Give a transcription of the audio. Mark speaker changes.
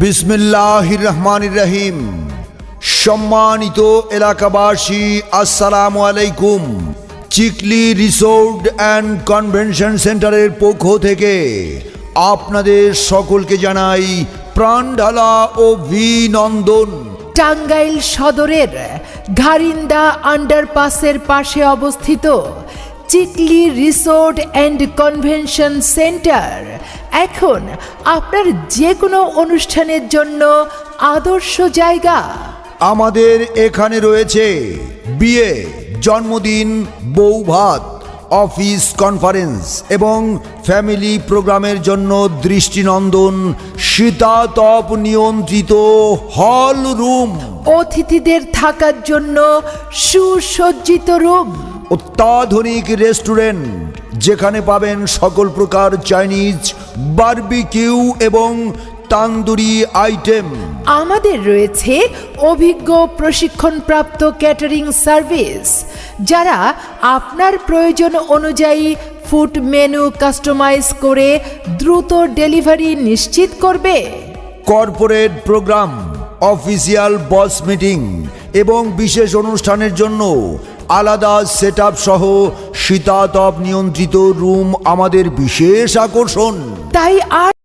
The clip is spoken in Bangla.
Speaker 1: বিসমিল্লাহ রহমান রহিম সম্মানিত এলাকাবাসী, আসসালামু আলাইকুম। চিকলি রিসোর্ট অ্যান্ড কনভেনশন সেন্টারের পক্ষ থেকে আপনাদের সকলকে জানাই প্রাণঢালা ও ভিনন্দন
Speaker 2: টাঙ্গাইল সদরের ঘারিন্দা আন্ডারপাসের পাশে অবস্থিত Chikli resort and convention centre এখন আপনার যে কোনো অনুষ্ঠানের জন্য আদর্শ জায়গা।
Speaker 1: আমাদের এখানে রয়েছে বিয়ে জন্মদিন বৌভাত অফিস কনফারেন্স এবং ফ্যামিলি প্রোগ্রামের জন্য দৃষ্টিনন্দন শীতাতপ নিয়ন্ত্রিত হল রুম।
Speaker 2: অতিথিদের থাকার জন্য সুসজ্জিত রুম।
Speaker 1: অত্যাধুনিক রেস্টুরেন্ট যেখানে পাবেন সকল প্রকার চাইনিজ বারবিকিউ এবং তান্দুরি আইটেম।
Speaker 2: আমাদের রয়েছে অভিজ্ঞ প্রশিক্ষণপ্রাপ্ত ক্যাটারিং সার্ভিস যারা আপনার প্রয়োজন অনুযায়ী ফুড মেনু কাস্টমাইজ করে দ্রুত ডেলিভারি নিশ্চিত করবে।
Speaker 1: Corporate program official boss meeting এবং বিশেষ অনুষ্ঠানের জন্য আলাদা সেট সহ শীতাতপ নিয়ন্ত্রিত রুম আমাদের বিশেষ আকর্ষণ।
Speaker 2: তাই আর